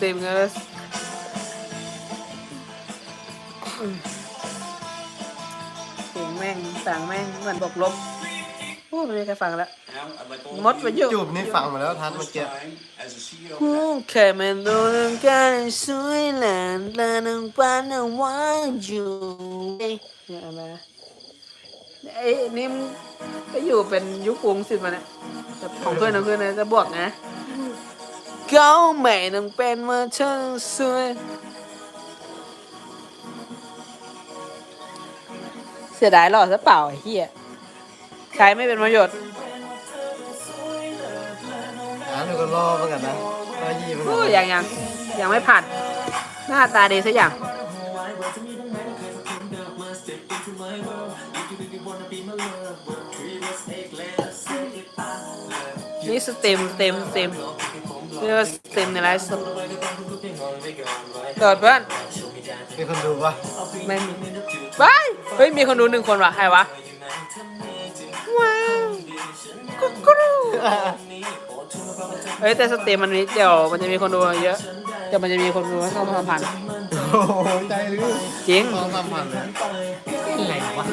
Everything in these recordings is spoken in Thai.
ตรีมกันแล้วเสียงแม่งสั่งแม่งเหมือนบอกลบโอ้ไม่มีใครฟังแล้วมดไปอยู่จูบนี่ฟังมาแล้วทัดเมื่อกี้กูแค่ไม่รู้เรื่องการสวยแลนและนังปานนังว่าอยู่เนี่ยอะไรนะไอ้นี่มงก็อยู่เป็นยุคกรุงสิมาเนี่ยแต่ของเพื่อนของเพื่อนนะจะบวกนะ เขาไม่ต้องเป็นว่าเธอต้องสวยเสียดายหล่อซะเปล่าไอ้เหี้ยใช้ไม่เป็นประโยชน์อ่านก็รอเหมือนกันนะรอยี่เหมือนโอ้กันยังยังยังไม่ผ่าน หน้าตาดีสักอย่าง นี่สเต็มสเต็มสเต็ม เรียกว่าสเต็มในไลฟ์สดโดดเพื่อนมีคนดูปะไม่มีบายเฮ้ย มีคนดูหนึ่งคนว่ะ ใครวะ ว้าวกุ๊กกรูเฮ้ย แต่สเต็มมันนี้เดี๋ยวมันจะมีคนดูเยอะเดี๋ยวมันจะมีคนดูให้เข้ามาพันโอ้โหใจรื้อจริงสองสามพันเลยไหนวะ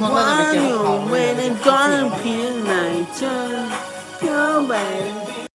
มันน่าจะไปเกี่ยวกับเขาไม่ได้ก้อนเพียงไหนเธอเข้าไป